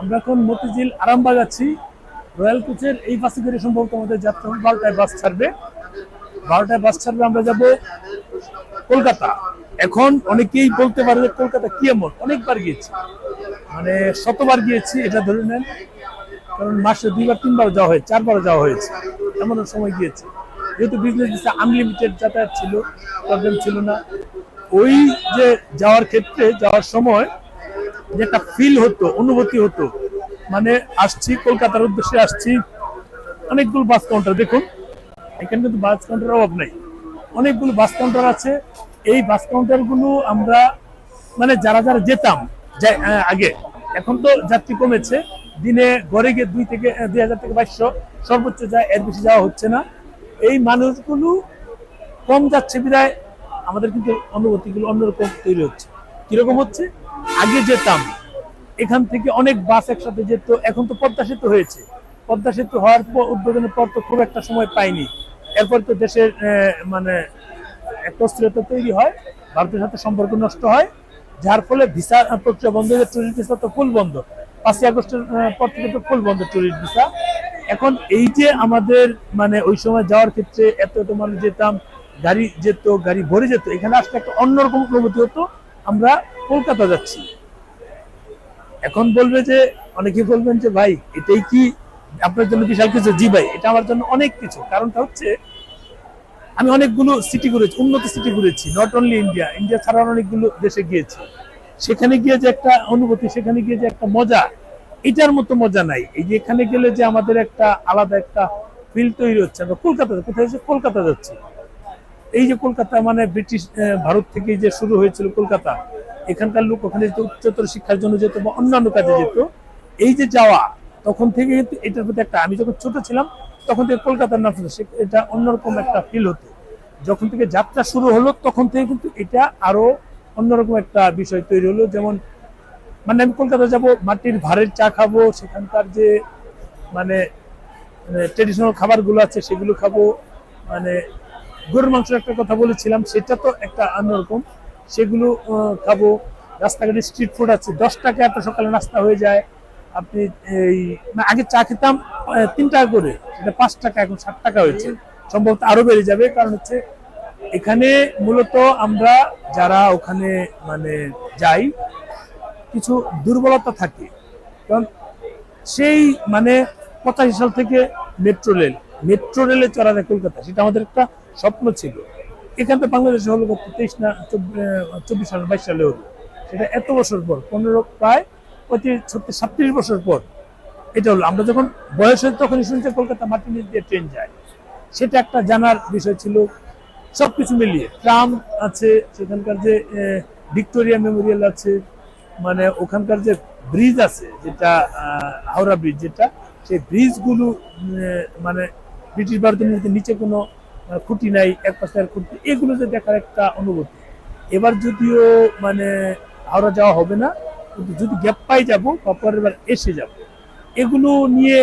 আমরা এখন মতিঝিল আরামবাগ আছি রয়্যাল কোচের এই বাসে করে সম্ভবত আমাদের যাত্রা হবে বারোটায় বাস ছাড়বে। বারোটায় বাস ছাড়বে, আমরা যাব কলকাতা। এখন অনেকেই বলতে পারে যে কলকাতা কি এমন? অনেকবার গিয়েছি। মানে শতবার গিয়েছি, এটা ধরে নেন। কারণ মাসে দুইবার, তিনবার যাওয়া হয়েছে, চারবার যাওয়া হয়েছে। এমন সময় গিয়েছে। যেহেতু বিজনেস ভিসা আনলিমিটেড যাতায়াত ছিল প্রবলেম ছিল না। ওই যে যাওয়ার ক্ষেত্রে, যাওয়ার সময় যে একটা ফিল হতো অনুভূতি হতো। মানে আসছি কলকাতার উদ্দেশ্যে আসছি। অনেকগুলো বাস কাউন্টার দেখুন। এখানে কিন্তু বাস কাউন্টার অভাব নেই। অনেকগুলো বাস কাউন্টার আছে। এই বাস কাউন্টারগুলো আমরা মানে যারা যারা যেতাম আহ, আগে এখন তো যাত্রী কমেছে। দিনে গড়ে গিয়ে দুই থেকে দুই হাজার থেকে বাইশশো সর্বোচ্চ যায় এর বেশি যাওয়া হচ্ছে না। এই মানুষগুলো কম যাচ্ছে বিদায় আমাদের কিন্তু অনুভূতিগুলো অন্যরকম তৈরি হচ্ছে। কীরকম হচ্ছে? আগে যেতাম। এখান থেকে অনেক বাস একসাথে যেত, এখন তো পদ্মা সেতু হয়েছে। পদ্মা সেতু হওয়ার পর উদ্বোধনের পর তো খুব একটা সময় পাইনি। এরপর তো দেশের মানে একটা অস্থিরতা তৈরি হয়, ভারতের সাথে সম্পর্ক নষ্ট হয়, যার ফলে ভিসা প্রক্রিয়া বন্ধ হয়ে টুরিস্ট ভিসা তো ফুল বন্ধ। পাঁচই আগস্টের পর থেকে তো ফুল বন্ধ টুরিস্ট ভিসা এখন এই যে আমাদের মানে ওই সময় যাওয়ার ক্ষেত্রে এত এত মানুষ যেতাম, গাড়ি যেত, গাড়ি ভরে যেত, এখানে আসলে একটা অন্যরকম অনুভূতি হতো। আমরা কলকাতা যাচ্ছি। এখন বলবে যে, অনেকে বলবেন যে, ভাই, এটাই কি আপনার জন্য বিশাল কিছু? জি ভাই, এটা আমার জন্য অনেক কিছু। কারণটা হচ্ছে, আমি অনেকগুলো সিটি ঘুরেছি, উন্নত সিটি ঘুরেছি নট অনলি ইন্ডিয়া ইন্ডিয়া ছাড়া অনেকগুলো দেশে গিয়েছি। সেখানে গিয়ে যে একটা অনুভূতি, সেখানে গিয়ে যে একটা মজা, এটার মতো মজা নাই। এই যে এখানে গেলে যে আমাদের একটা আলাদা একটা ফিল তৈরি হচ্ছে, আমরা কলকাতা, কোথায় হচ্ছে কলকাতা যাচ্ছি। এই যে কলকাতা মানে ব্রিটিশ ভারত থেকে যে শুরু হয়েছিল কলকাতা এখানকার লোক ওখানে যেত উচ্চতর শিক্ষার জন্য যেত বা অন্যান্য কাজে যেত এই যে যাওয়া, তখন থেকে কিন্তু এটার প্রতি একটা, আমি যখন ছোট ছিলাম, তখন থেকে কলকাতার নাম এটা অন্যরকম একটা ফিল হতো। যখন থেকে যাত্রা শুরু হলো, তখন থেকে কিন্তু এটা আরও অন্যরকম একটা বিষয় তৈরি হলো। যেমন মানে আমি কলকাতা যাব, মাটির ভারের চা খাব, সেখানকার যে মানে ট্রেডিশনাল খাবারগুলো আছে, সেগুলো খাব মানে গরুর মাংসের একটা কথা বলেছিলাম, সেটা তো একটা অন্যরকম। সেগুলো খাব। রাস্তাঘাটে স্ট্রিট ফুড আছে। দশ টাকা এত সকালে নাস্তা হয়ে যায়। আপনি এই আগে চা খেতাম তিন টাকা করে। সেটা পাঁচ টাকা, এখন ষাট টাকা হয়েছে। সম্ভবত আরও বেড়ে যাবে। কারণ হচ্ছে, এখানে মূলত আমরা যারা ওখানে মানে যাই, কিছু দুর্বলতা থাকে। কারণ সেই মানে পঁচাশি সাল থেকে মেট্রো রেল। মেট্রো রেলে চড়া যায় কলকাতা। সেটা আমাদের একটা স্বপ্ন ছিল। এখান থেকে বাংলাদেশে হলো কত তেইশ না চব্বিশ সাল, বাইশ সালে হলো সেটা এত বছর পর, পনেরো, প্রায় পঁয়ত্রিশ, ছত্রিশ, সাতত্রিশ বছর পর, এটা হলো। আমরা যখন বয়স হয়েছে তখনই শুনছি কলকাতা মাটি নিচ দিয়ে ট্রেন যায়। সেটা একটা জানার বিষয় ছিল। সব কিছু মিলিয়ে ট্রাম আছে, সেখানকার যে ভিক্টোরিয়া মেমোরিয়াল আছে মানে ওখানকার যে ব্রিজ আছে, যেটা হাওড়া ব্রিজ, যেটা, সেই ব্রিজগুলো মানে ব্রিটিশ ভারতের মধ্যে নিচে কোনো খুঁটি নাই, এক পাশে খুঁটি, এগুলো যে দেখার একটা অনুভূতি। এবার যদিও মানে হাওড়া যাওয়া হবে না, কিন্তু যদি গ্যাপ পাই যাব, বা পরের বার এসে যাব, এগুলো নিয়ে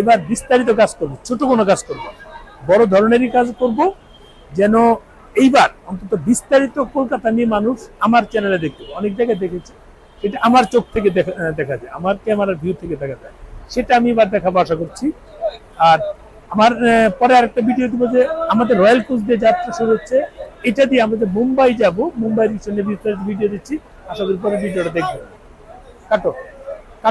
এবার বিস্তারিত কাজ করব, ছোট কোনো কাজ করব। বড় ধরনেরই কাজ করব, যেন এইবার অন্তত বিস্তারিত কলকাতা নিয়ে মানুষ আমার চ্যানেলে দেখতে অনেক জায়গায় দেখেছে, এটা আমার চোখ থেকে দেখা যায়, আমার ক্যামেরার ভিউ থেকে দেখা যায়। সেটা আমি এবার দেখাবো, আশা করছি। আর আমার পরে আরেকটা ভিডিও দিব যে আমাদের রয়্যাল কোচ দিয়ে যাত্রা শুরু হচ্ছে। এটা দিয়ে আমাদের মুম্বাই যাব, মুম্বাই বিস্তারিত ভিডিও দিচ্ছি। আশা করি পরে ভিডিওটা দেখবেন। কাটো।